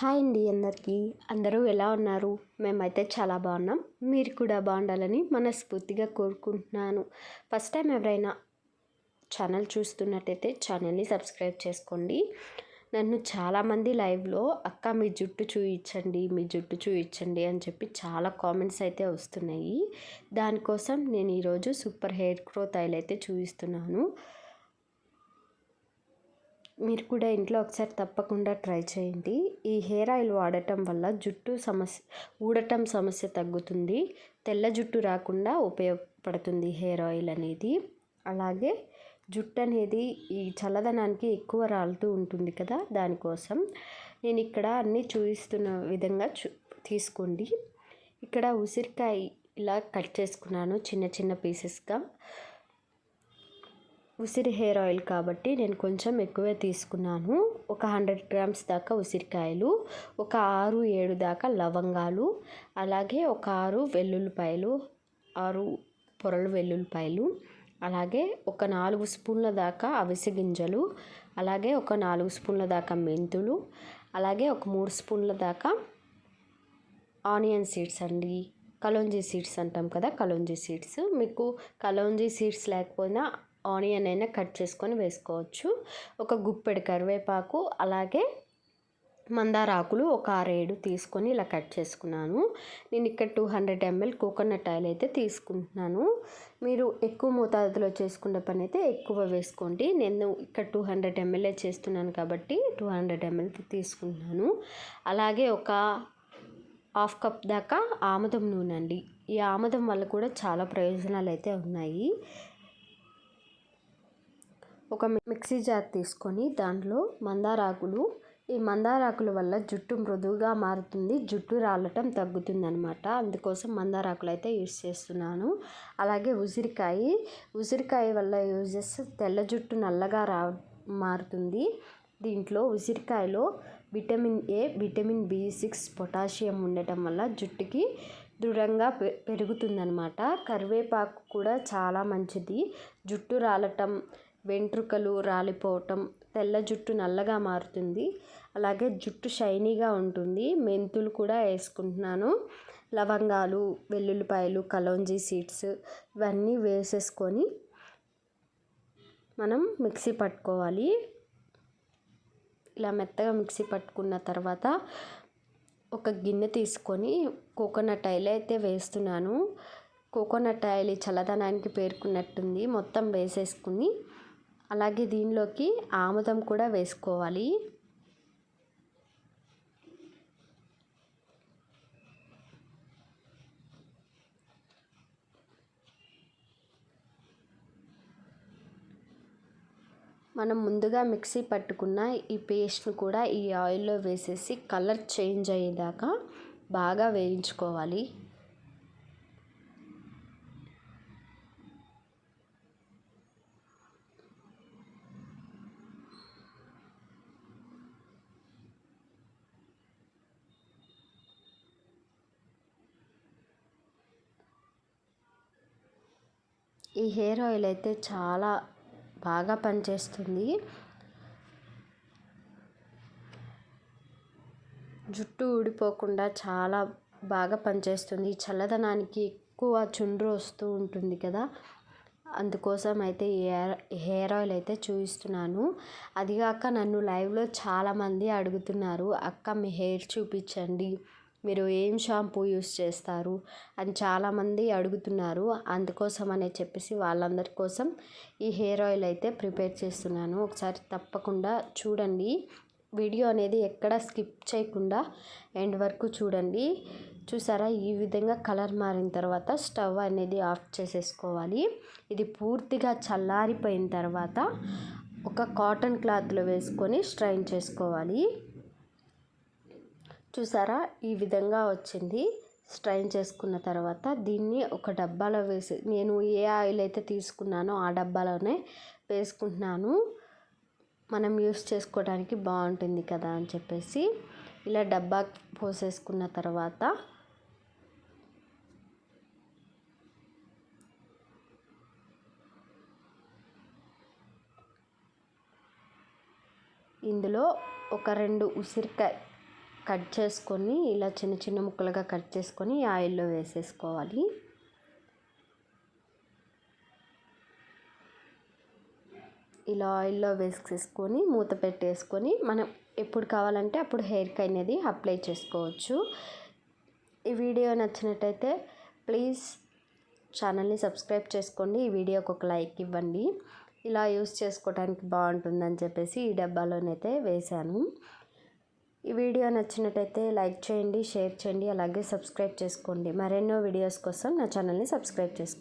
Hi అండి అందరికీ. అందరూ ఎలా ఉన్నారు? మేమైతే చాలా బాగున్నాం. మీరు కూడా బాగుండాలని మనస్ఫూర్తిగా కోరుకుంటున్నాను. ఫస్ట్ టైం ఎవరైనా ఛానల్ చూస్తున్నట్టయితే ఛానల్ని సబ్స్క్రైబ్ చేసుకోండి. నన్ను చాలామంది లైవ్లో అక్క మీ జుట్టు చూయించండి మీ జుట్టు చూయించండి అని చెప్పి చాలా కామెంట్స్ అయితే వస్తున్నాయి. దానికోసం నేను ఈరోజు సూపర్ హెయిర్ గ్రోత్ ఆయిల్ అయితే చూపిస్తున్నాను మీరు కూడా ఇంట్లో ఒకసారి తప్పకుండా ట్రై చేయండి. ఈ హెయిర్ ఆయిల్ వాడటం వల్ల జుట్టు సమస్య ఊడటం సమస్య తగ్గుతుంది. తెల్ల జుట్టు రాకుండా ఉపయోగపడుతుంది హెయిర్ ఆయిల్ అనేది. అలాగే జుట్టు అనేది ఈ చల్లదనానికి ఎక్కువ రాలుతూ ఉంటుంది కదా దానికోసం. నేను ఇక్కడ అన్నీ చూపిస్తున్న విధంగా చూ తీసుకోండి. ఇక్కడ ఉసిరికాయ ఇలా కట్ చేసుకున్నాను చిన్న చిన్న పీసెస్గా. ఉసిరి హెయిర్ ఆయిల్ కాబట్టి నేను కొంచెం ఎక్కువే తీసుకున్నాను. ఒక హండ్రెడ్ గ్రామ్స్ దాకా ఉసిరికాయలు ఒక ఆరు ఏడు దాకా లవంగాలు అలాగే ఒక ఆరు వెల్లుల్లిపాయలు ఆరు పొరలు వెల్లుల్లిపాయలు అలాగే ఒక నాలుగు స్పూన్ల దాకా అవిసె గింజలు అలాగే ఒక నాలుగు స్పూన్ల దాకా మెంతులు అలాగే ఒక మూడు స్పూన్ల దాకా ఆనియన్ సీడ్స్ అండి. కలోంజీ సీడ్స్ అంటాం కదా కలోంజీ సీడ్స్. మీకు కలోంజీ సీడ్స్ లేకపోయినా ఆనియన్ అయినా కట్ చేసుకొని వేసుకోవచ్చు. ఒక గుప్పెడు కరివేపాకు అలాగే మందార ఆకులు ఒక ఆరేడు తీసుకొని ఇలా కట్ చేసుకున్నాను. నేను ఇక్కడ two hundred ML coconut oil అయితే తీసుకుంటున్నాను. మీరు ఎక్కువ మోతాదులో చేసుకున్న పని అయితే ఎక్కువ వేసుకోండి. నేను ఇక్కడ టూ హండ్రెడ్ ఎంఎల్ఏ చేస్తున్నాను కాబట్టి టూ హండ్రెడ్ ఎంఎల్ తీసుకుంటున్నాను. అలాగే ఒక హాఫ్ కప్ దాకా ఆముదం నూనె అండి ఈ ఆముదం వల్ల కూడా చాలా ప్రయోజనాలు అయితే ఉన్నాయి. ఒక మిక్సీ జార్ తీసుకొని దాంట్లో మందారాకులు. ఈ మందారాకుల వల్ల జుట్టు మృదువుగా మారుతుంది. జుట్టు రాలటం తగ్గుతుంది అనమాట అందుకోసం మందారాకులు అయితే యూజ్ చేస్తున్నాను. అలాగే ఉసిరికాయ. ఉసిరికాయ వల్ల యూజెస్ తెల్ల జుట్టు నల్లగా రా మారుతుంది. దీంట్లో ఉసిరికాయలో vitamin A vitamin B six potassium ఉండటం వల్ల జుట్టుకి దృఢంగా పె పెరుగుతుందనమాట కరివేపాకు కూడా చాలా మంచిది. జుట్టు రాలటం వెంట్రుకలు రాలిపోవటం తెల్ల జుట్టు నల్లగా మారుతుంది. అలాగే జుట్టు షైనీగా ఉంటుంది. మెంతులు కూడా వేసుకుంటున్నాను. లవంగాలు వెల్లుల్లిపాయలు కలోంజీ సీడ్స్ ఇవన్నీ వేసేసుకొని మనం మిక్సీ పట్టుకోవాలి. ఇలా మెత్తగా మిక్సీ పట్టుకున్న తర్వాత ఒక గిన్నె తీసుకొని కోకోనట్ ఆయిల్ అయితే వేస్తున్నాను. కోకోనట్ ఆయిల్ చల్లదనానికి పేర్కొన్నట్టుంది. మొత్తం వేసేసుకుని అలాగే దీనిలోకి ఆముదం కూడా వేసుకోవాలి. మనం ముందుగా మిక్సీ పట్టుకున్న ఈ పేస్ట్ను కూడా ఈ ఆయిల్లో వేసేసి కలర్ చేంజ్ అయ్యేదాకా బాగా వేయించుకోవాలి. ఈ హెయిర్ ఆయిల్ అయితే చాలా బాగా పనిచేస్తుంది. జుట్టు ఊడిపోకుండా చాలా బాగా పనిచేస్తుంది. చల్లదనానికి ఎక్కువ చుండ్రు వస్తూ ఉంటుంది కదా. అందుకోసం అయితే హెయిర్ హెయిర్ ఆయిల్ అయితే చూపిస్తున్నాను. అదిగాక నన్ను లైవ్లో చాలామంది అడుగుతున్నారు అక్క మీ హెయిర్ చూపించండి. మీరు ఏం షాంపూ యూస్ చేస్తారు? అని చాలామంది అడుగుతున్నారు. అందుకోసం అనే చెప్పేసి వాళ్ళందరి కోసం ఈ హెయిర్ ఆయిల్ అయితే ప్రిపేర్ చేస్తున్నాను. ఒకసారి తప్పకుండా చూడండి. వీడియో అనేది ఎక్కడ స్కిప్ చేయకుండా ఎండ్ వరకు చూడండి. చూసారా? ఈ విధంగా కలర్ మారిన తర్వాత స్టవ్ అనేది ఆఫ్ చేసేసుకోవాలి. ఇది పూర్తిగా చల్లారిపోయిన తర్వాత ఒక కాటన్ క్లాత్లో వేసుకొని స్ట్రైన్ చేసుకోవాలి. చూసారా? ఈ విధంగా వచ్చింది. స్ట్రైన్ చేసుకున్న తర్వాత దీన్ని ఒక డబ్బాలో వేసి నేను ఏ ఆయిల్ అయితే తీసుకున్నానో ఆ డబ్బాలోనే వేసుకుంటున్నాను. మనం యూస్ చేసుకోవడానికి బాగుంటుంది కదా అని చెప్పేసి ఇలా డబ్బా పోసేసుకున్న తర్వాత ఇందులో ఒక రెండు ఉసిరికాయ కట్ చేసుకొని ఇలా చిన్న చిన్న ముక్కలుగా కట్ చేసుకొని ఆయిల్లో వేసేసుకోవాలి. ఇలా ఆయిల్లో వేసేసుకొని మూత పెట్టేసుకొని మనం ఎప్పుడు కావాలంటే అప్పుడు హెయిర్కి అనేది అప్లై చేసుకోవచ్చు. ఈ వీడియో నచ్చినట్టయితే ప్లీజ్ ఛానల్ని సబ్స్క్రైబ్ చేసుకోండి. ఈ వీడియోకి ఒక లైక్ ఇవ్వండి. ఇలా యూస్ చేసుకోవడానికి బాగుంటుందని చెప్పేసి ఈ డబ్బాలోనైతే వేశాను. ఈ వీడియో నచ్చినట్టయితే లైక్ చేయండి షేర్ చేయండి అలాగే సబ్స్క్రైబ్ చేసుకోండి. మరెన్నో వీడియోస్ కోసం నా ఛానల్ని సబ్స్క్రైబ్ చేసుకోండి